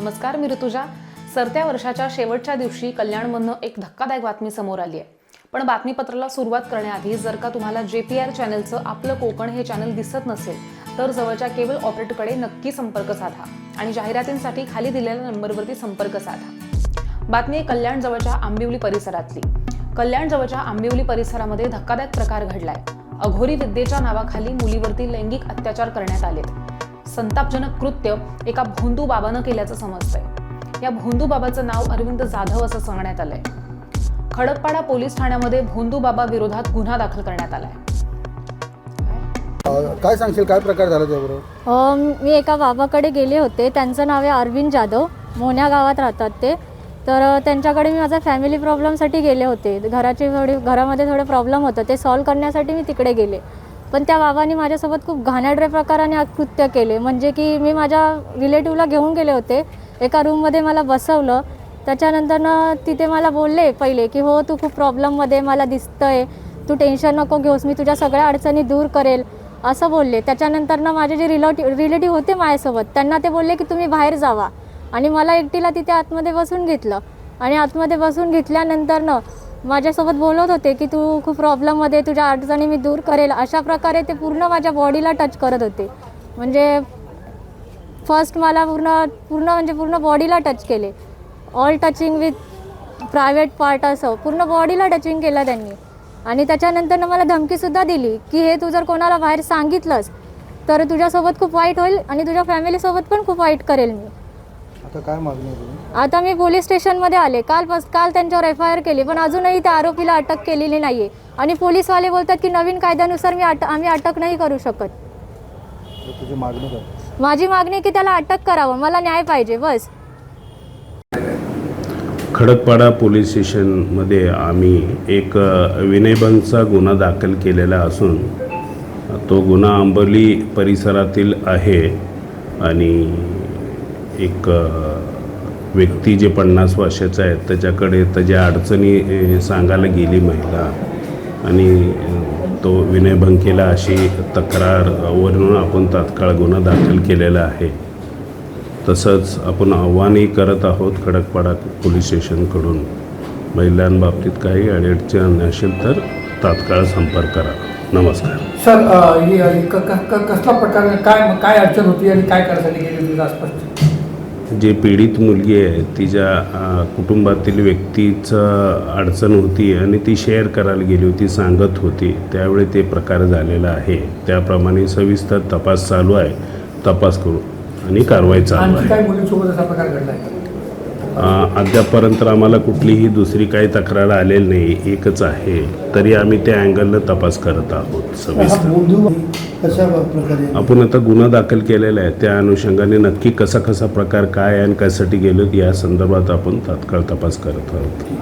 नमस्कार मी ऋतुजा. सरत्या वर्षाच्या शेवटच्या दिवशी कल्याणमधनं एक धक्कादायक बातमी समोर आली आहे. पण बातमीपत्राला सुरुवात करण्याआधी जर का तुम्हाला जे पी आर चॅनलचं आपलं कोकण हे चॅनल दिसत नसेल तर जवळच्या केबल ऑपरेटरकडे नक्की संपर्क साधा आणि जाहिरातींसाठी खाली दिलेल्या नंबरवरती संपर्क साधा. बातमी आहे कल्याण जवळच्या आंबिवली परिसरातली. कल्याण जवळच्या आंबिवली परिसरामध्ये धक्कादायक प्रकार घडलाय. अघोरी विद्येच्या नावाखाली मुलीवरती लैंगिक अत्याचार करण्यात आलेत. संतापजनक कृत्य एका भोंदू बाबानं केल्याचं समजतंय. या भोंदू बाबाचं नाव अरविंद जाधव असं सांगण्यात आलंय. खडकपाडा पोलीस ठाण्यामध्ये भोंदू बाबा विरोधात गुन्हा दाखल करण्यात आलाय. काय सांगशील? काय प्रकार झाला त्याबरोबर मी एका बाबाकडे गेले होते. त्यांचं नाव आहे अरविंद जाधव. मोन्या गावात राहतात ते. तर त्यांच्याकडे मी माझ्या फॅमिली प्रॉब्लेमसाठी गेले होते. घराची थोडी घरामध्ये थोडे प्रॉब्लेम होतं. ते सॉल्व करण्यासाठी मी तिकडे गेले. पण त्या बाबांनी माझ्यासोबत खूप घाणेरडे प्रकाराने कृत्य केले. म्हणजे की मी माझ्या रिलेटिव्हला घेऊन गेले होते. एका रूममध्ये मला बसवलं. त्याच्यानंतर तिथे मला बोलले पहिले की हो तू खूप प्रॉब्लेममध्ये मला दिसतंय. तू टेन्शन नको घेऊस. मी तुझ्या सगळ्या अडचणी दूर करेल. असं बोलले. त्याच्यानंतर ना माझे जे रिलेटिव्ह रिलेटिव्ह होते माझ्यासोबत त्यांना ते बोलले की तुम्ही बाहेर जावा. आणि मला एकटीला तिथे आतमध्ये बसून घेतलं. आणि आतमध्ये बसून घेतल्यानंतर ना माझ्यासोबत बोलत होते की तू खूप प्रॉब्लेममध्ये तुझ्या अडचणी मी दूर करेल. अशा प्रकारे ते पूर्ण माझ्या बॉडीला टच करत होते. म्हणजे फर्स्ट मला पूर्ण पूर्ण म्हणजे पूर्ण बॉडीला टच केले. All touching with private part असं. पूर्ण बॉडीला टचिंग केलं त्यांनी. आणि त्याच्यानंतर मला धमकीसुद्धा दिली की हे तू जर कोणाला बाहेर सांगितलंस तर तुझ्यासोबत खूप वाईट होईल आणि तुझ्या फॅमिलीसोबत पण खूप वाईट करेल मी. आता काय मागणी आहे आता मी पोलीस स्टेशनमध्ये आले. काल काल त्यांच्यावर एफ आय आर केली पण अजूनही त्या आरोपीला अटक केलेली नाही आहे आणि पोलीसवाले बोलतात की नवीन कायद्यानुसार मी अट आम्ही अटक नाही करू शकत. तर तुझी मागणी काय? माझी मागणी आहे की त्याला अटक करावं. मला न्याय पाहिजे बस. खडकपाडा पोलीस स्टेशनमध्ये आम्ही एक अ, विनयभंगचा गुन्हा दाखल केलेला असून तो गुन्हा आंबोली परिसरातील आहे. आणि एक व्यक्ती जे पन्नास वर्षाचा आहे त्याच्याकडे त्याच्या अडचणी सांगायला गेली महिला आणि तो विनयभंग केला अशी तक्रार वरून आपण तात्काळ गुन्हा दाखल केलेला आहे. तसंच आपण आव्हानही करत आहोत खडकपाडा पोलीस स्टेशनकडून. महिलांबाबतीत काही अडचण असेल तर तात्काळ संपर्क करा. नमस्कार. सर ही कसला प्रकार काय काय अडचण होती आणि काय करायसाठी गेली होती स्पष्ट? जे पीडित मुलगी आहे तिच्या कुटुंबातील व्यक्तीचं अडचण होती आणि ती शेअर करायला गेली होती सांगत होती. त्यावेळी ते प्रकार झालेला आहे. त्याप्रमाणे सविस्तर तपास चालू आहे. तपास करू आणि कारवाई चालू आहे? अद्यापपर्यंत आम्हाला कुठलीही दुसरी काही तक्रार आलेली नाही. एकच आहे. तरी आम्ही त्या अँगलनं तपास करत आहोत. सविस्तर. आपण आता गुन्हा दाखल केलेला आहे. त्या अनुषंगाने नक्की कसा कसा प्रकार काय आणि कशासाठी गेलो या संदर्भात आपण तात्काळ तपास करत आहोत.